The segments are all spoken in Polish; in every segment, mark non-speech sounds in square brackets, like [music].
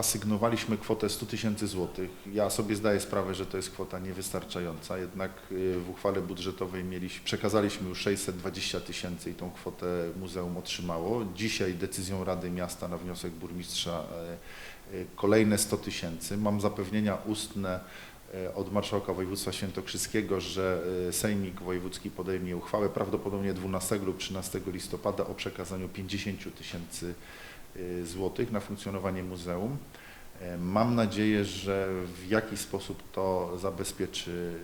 asygnowaliśmy kwotę 100 tysięcy złotych. Ja sobie zdaję sprawę, że to jest kwota niewystarczająca, jednak y, w uchwale budżetowej mieliśmy, przekazaliśmy już 620 tysięcy i tą kwotę muzeum otrzymało. Dzisiaj decyzją Rady Miasta na wniosek burmistrza y, y, kolejne 100 tysięcy. Mam zapewnienia ustne y, od marszałka województwa świętokrzyskiego, że Sejmik Wojewódzki podejmie uchwałę prawdopodobnie 12 lub 13 listopada o przekazaniu 50 tysięcy złotych na funkcjonowanie muzeum. E, Mam nadzieję, że w jakiś sposób to zabezpieczy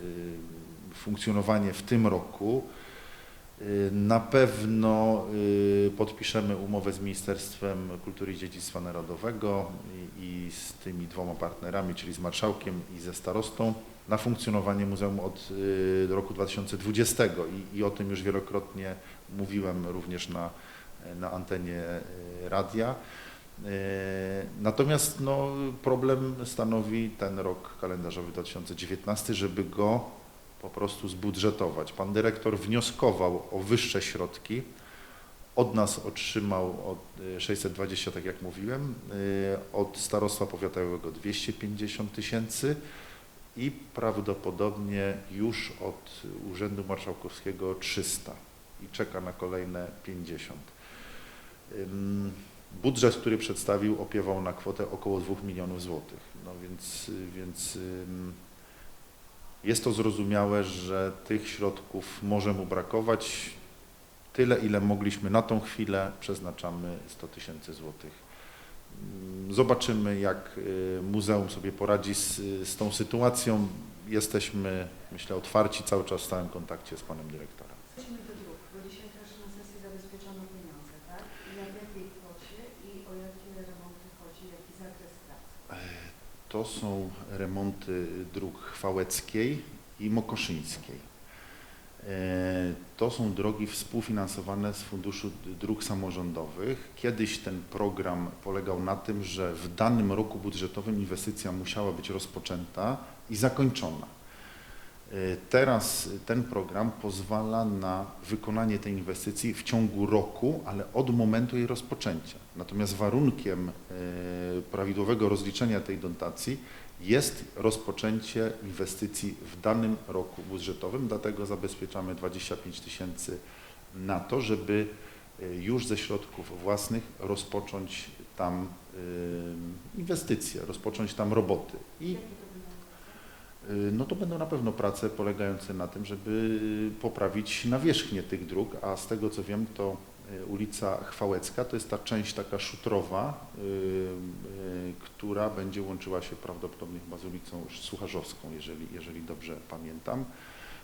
y, funkcjonowanie w tym roku. Y, Na pewno y, podpiszemy umowę z Ministerstwem Kultury i Dziedzictwa Narodowego i, z tymi dwoma partnerami, czyli z marszałkiem i ze starostą, na funkcjonowanie muzeum od y, roku 2020 I, i o tym już wielokrotnie mówiłem również na, na antenie y, radia. E, Natomiast no, problem stanowi ten rok kalendarzowy 2019, żeby go po prostu zbudżetować. Pan dyrektor wnioskował o wyższe środki. Od nas otrzymał od e, 620, tak jak mówiłem, e, od starostwa powiatowego 250 tysięcy i prawdopodobnie już od Urzędu Marszałkowskiego 300 i czeka na kolejne 50. Budżet, który przedstawił, opiewał na kwotę około 2 milionów złotych. No więc, więc jest to zrozumiałe, że tych środków może mu brakować. Tyle, ile mogliśmy na tą chwilę, przeznaczamy 100 tysięcy złotych. Ym, Zobaczymy, jak y, muzeum sobie poradzi z, z tą sytuacją. Jesteśmy, myślę, otwarci, cały czas w stałym kontakcie z panem dyrektorem. Przejdźmy do dróg, bo dzisiaj też na sesji zabezpieczono pieniądze, tak? I na jakiej kwocie i o jakie remonty chodzi, jaki zakres prac? To są remonty dróg Chwałeckiej i Mokoszyńskiej. E, To są drogi współfinansowane z Funduszu Dróg Samorządowych. Kiedyś ten program polegał na tym, że w danym roku budżetowym inwestycja musiała być rozpoczęta i zakończona. E, Teraz ten program pozwala na wykonanie tej inwestycji w ciągu roku, ale od momentu jej rozpoczęcia. Natomiast warunkiem e, prawidłowego rozliczenia tej dotacji jest rozpoczęcie inwestycji w danym roku budżetowym, dlatego zabezpieczamy 25 tysięcy na to, żeby e, już ze środków własnych rozpocząć tam inwestycje, rozpocząć tam roboty. I Jakie to będą prace? Y, no to będą na pewno prace polegające na tym, żeby poprawić nawierzchnię tych dróg, a z tego co wiem, to y, ulica Chwałecka to jest ta część taka szutrowa, y, y, która będzie łączyła się prawdopodobnie chyba z ulicą Sucharzowską, jeżeli, jeżeli dobrze pamiętam.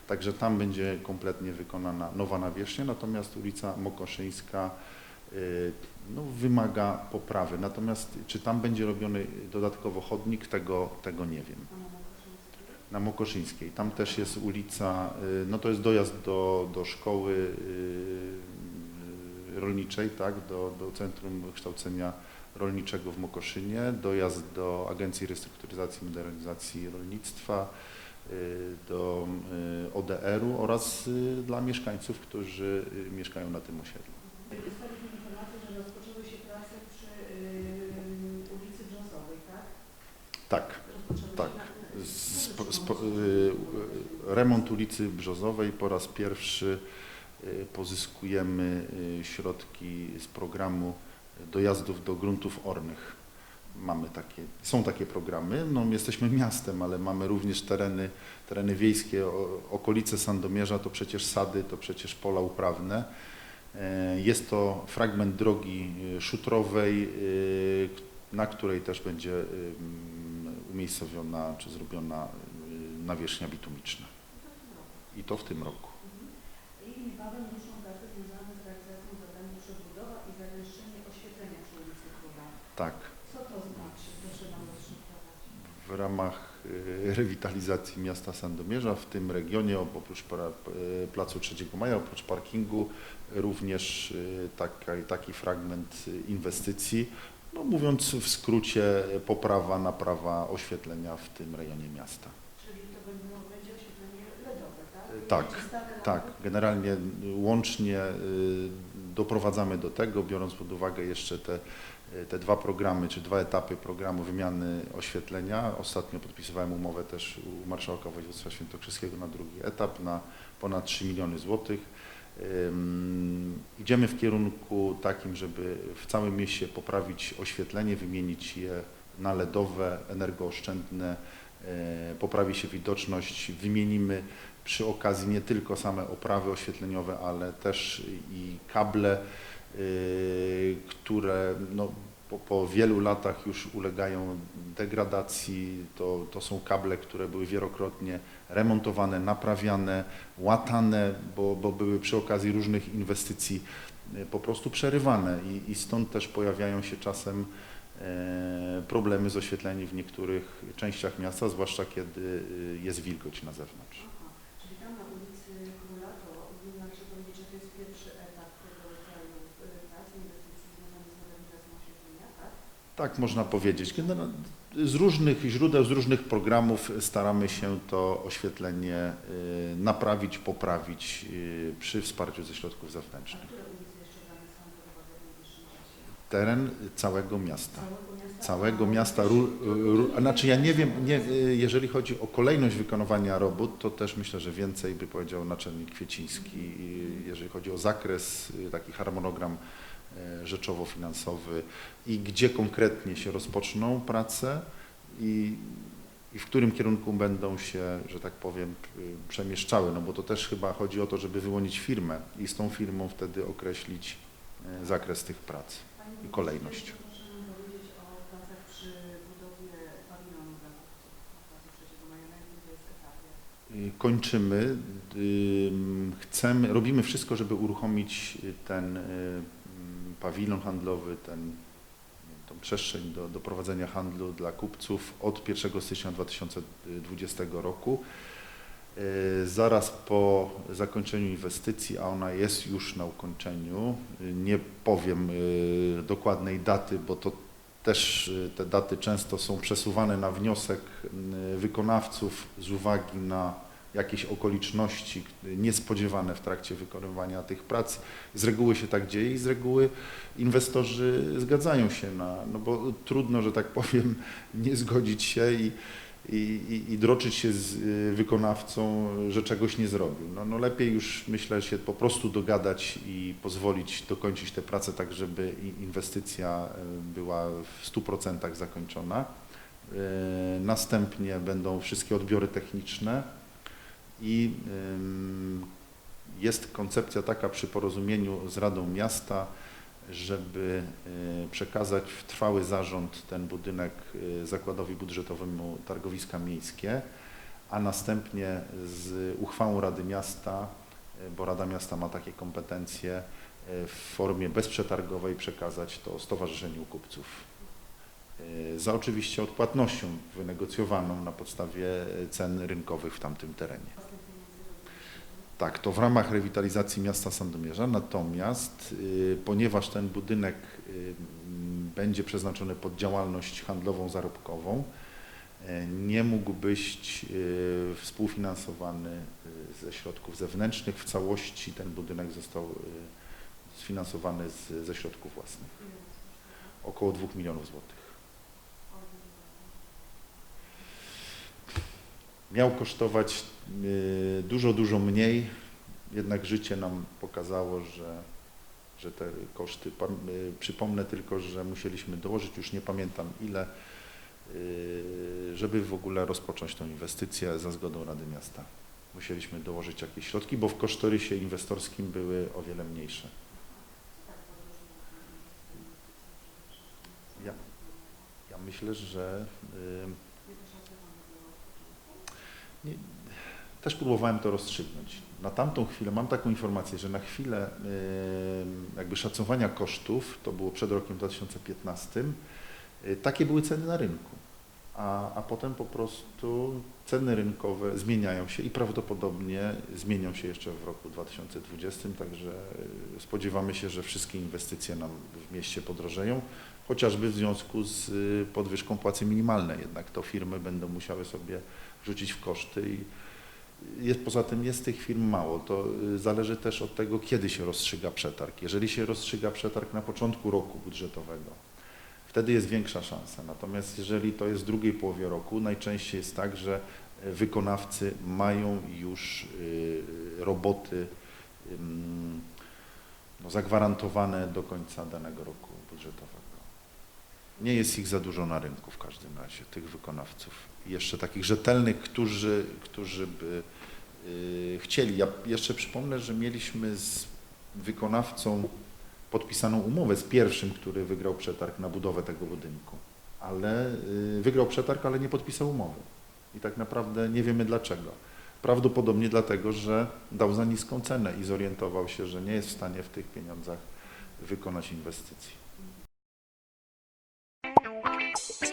Także tam będzie kompletnie wykonana nowa nawierzchnia, natomiast ulica Mokoszyńska y, no, wymaga poprawy. Natomiast czy tam będzie robiony dodatkowo chodnik, tego, tego nie wiem na Mokoszyńskiej? Tam też jest ulica, y, no to jest dojazd do, do szkoły y, rolniczej, tak, do, do Centrum Kształcenia Rolniczego w Mokoszynie, dojazd do Agencji Restrukturyzacji i Modernizacji Rolnictwa, y, do ODR-u oraz dla mieszkańców, którzy mieszkają na tym osiedlu. Dostaliśmy informację, że rozpoczęły się prace przy ulicy Brzozowej, tak? Tak. Tak. się na- Sp, sp, y, y, remont ulicy Brzozowej po raz pierwszy y, pozyskujemy środki z programu dojazdów do gruntów ornych. Mamy takie, są takie programy, no jesteśmy miastem, ale mamy również tereny, tereny wiejskie, okolice Sandomierza to przecież sady, to przecież pola uprawne. E, Jest to fragment drogi szutrowej, na której też będzie umiejscowiona czy zrobiona nawierzchnia bitumiczna. I to w tym roku. I niebawem ruszą prace związane z realizacją zadania przebudowa i zagęszczenie oświetlenia przy ulicy Króla. Tak, Co to znaczy? Proszę nam w ramach y, rewitalizacji miasta Sandomierza w tym regionie, op- oprócz y, Placu 3 Maja, oprócz parkingu, również y, taka, taki fragment inwestycji, no mówiąc w skrócie, poprawa, naprawa oświetlenia w tym rejonie miasta. Czyli to będą, będzie oświetlenie LEDowe, tak? Tak, generalnie y, łącznie y, doprowadzamy do tego, biorąc pod uwagę jeszcze te y, te dwa programy, czy dwa etapy programu wymiany oświetlenia. Ostatnio podpisywałem umowę też u marszałka województwa świętokrzyskiego na drugi etap na ponad 3 miliony złotych. Idziemy w kierunku takim, żeby w całym mieście poprawić oświetlenie, wymienić je na LEDowe, energooszczędne, e, poprawi się widoczność, wymienimy przy okazji nie tylko same oprawy oświetleniowe, ale też i kable, y, które no, po, po wielu latach już ulegają degradacji. To, to są kable, które były wielokrotnie remontowane, naprawiane, łatane, bo, bo były przy okazji różnych inwestycji y, po prostu przerywane i, i stąd też pojawiają się czasem e, problemy z oświetleniem w niektórych częściach miasta, zwłaszcza kiedy y, jest wilgoć na zewnątrz. Aha, czyli tam na ulicy Króla to należy powiedzieć, że to jest pierwszy etap tego rodzaju y, prac, inwestycji związanych z modernizacją oświetlenia, tak? Można powiedzieć. Generalnie Z różnych źródeł, z różnych programów staramy się to oświetlenie y, naprawić, poprawić y, przy wsparciu ze środków zewnętrznych. które ulice jeszcze dane są do uwagi w najbliższym czasie? Teren całego miasta. Całego miasta? A znaczy ja nie wiem, nie, y, jeżeli chodzi o kolejność wykonywania robót, to też myślę, że więcej by powiedział naczelnik Kwieciński, jeżeli chodzi o zakres, y, taki harmonogram y, rzeczowo-finansowy i gdzie konkretnie się rozpoczną prace i, i w którym kierunku będą się, że tak powiem, przemieszczały, no bo to też chyba chodzi o to, żeby wyłonić firmę i z tą firmą wtedy określić zakres tych prac. I kolejność. Proszę nam powiedzieć o pracach przy budowie pawilonu dla kupców na placu 3 maja, na jakim to jest etapie? Kończymy. Ym, Chcemy, robimy wszystko, żeby uruchomić ten y, mm, pawilon handlowy, ten, tą przestrzeń do, do prowadzenia handlu dla kupców od 1 stycznia 2020 roku. Y, Zaraz po zakończeniu inwestycji, a ona jest już na ukończeniu, y, nie powiem y, dokładnej daty, bo to też te daty często są przesuwane na wniosek wykonawców z uwagi na jakieś okoliczności niespodziewane w trakcie wykonywania tych prac. Z reguły się tak dzieje i z reguły inwestorzy zgadzają się na, no bo trudno, że tak powiem, [laughs] nie zgodzić się i, i, i, i droczyć się z y, wykonawcą, że czegoś nie zrobił. No, no lepiej już myślę się po prostu dogadać i pozwolić dokończyć te prace tak, żeby inwestycja y, była w 100% zakończona. Y, Następnie będą wszystkie odbiory techniczne i jest koncepcja taka przy porozumieniu z Radą Miasta, żeby y, przekazać w trwały zarząd ten budynek y, zakładowi budżetowemu Targowiska Miejskie, a następnie z uchwałą Rady Miasta, y, bo Rada Miasta ma takie kompetencje, w formie bezprzetargowej przekazać to Stowarzyszeniu Kupców. Za oczywiście odpłatnością wynegocjowaną na podstawie cen rynkowych w tamtym terenie. Z tych pieniędzy robiliście? Tak, to w ramach rewitalizacji miasta Sandomierza. Natomiast y, ponieważ ten budynek y, będzie przeznaczony pod działalność handlową, zarobkową, y, nie mógł być współfinansowany ze środków zewnętrznych. W całości ten budynek został sfinansowany ze środków własnych. Około 2 milionów złotych. Miał kosztować y, dużo, dużo mniej, jednak życie nam pokazało, że, że te koszty, y, przypomnę tylko, że musieliśmy dołożyć, już nie pamiętam ile, y, żeby w ogóle rozpocząć tą inwestycję za zgodą Rady Miasta. Musieliśmy dołożyć jakieś środki, bo w kosztorysie inwestorskim były o wiele mniejsze. Ja- Ja myślę, że y, Nie doszacowane było od początku? Nie, też próbowałem to rozstrzygnąć. Na tamtą chwilę, mam taką informację, że na chwilę jakby szacowania kosztów, to było przed rokiem 2015, y, takie były ceny na rynku. A, a potem po prostu ceny rynkowe zmieniają się i prawdopodobnie zmienią się jeszcze w roku 2020, także y, spodziewamy się, że wszystkie inwestycje nam w mieście podrożeją, chociażby w związku z y, podwyżką płacy minimalnej. Jednak to firmy będą musiały sobie rzucić w koszty i jest, poza tym jest tych firm mało. To y, zależy też od tego, kiedy się rozstrzyga przetarg. Jeżeli się rozstrzyga przetarg na początku roku budżetowego, Wtedy jest większa szansa. Natomiast jeżeli to jest w drugiej połowie roku, najczęściej jest tak, że e, wykonawcy mają już y, roboty no, zagwarantowane do końca danego roku budżetowego. Nie jest ich za dużo na rynku w każdym razie, tych wykonawców. Jeszcze takich rzetelnych, którzy, którzy by y, chcieli. Ja jeszcze przypomnę, że mieliśmy z wykonawcą podpisaną umowę z pierwszym, który wygrał przetarg na budowę tego budynku. Ale y, wygrał przetarg, ale nie podpisał umowy. I tak naprawdę nie wiemy dlaczego. Prawdopodobnie dlatego, że dał za niską cenę i zorientował się, że nie jest w stanie w tych pieniądzach wykonać inwestycji. Thank you.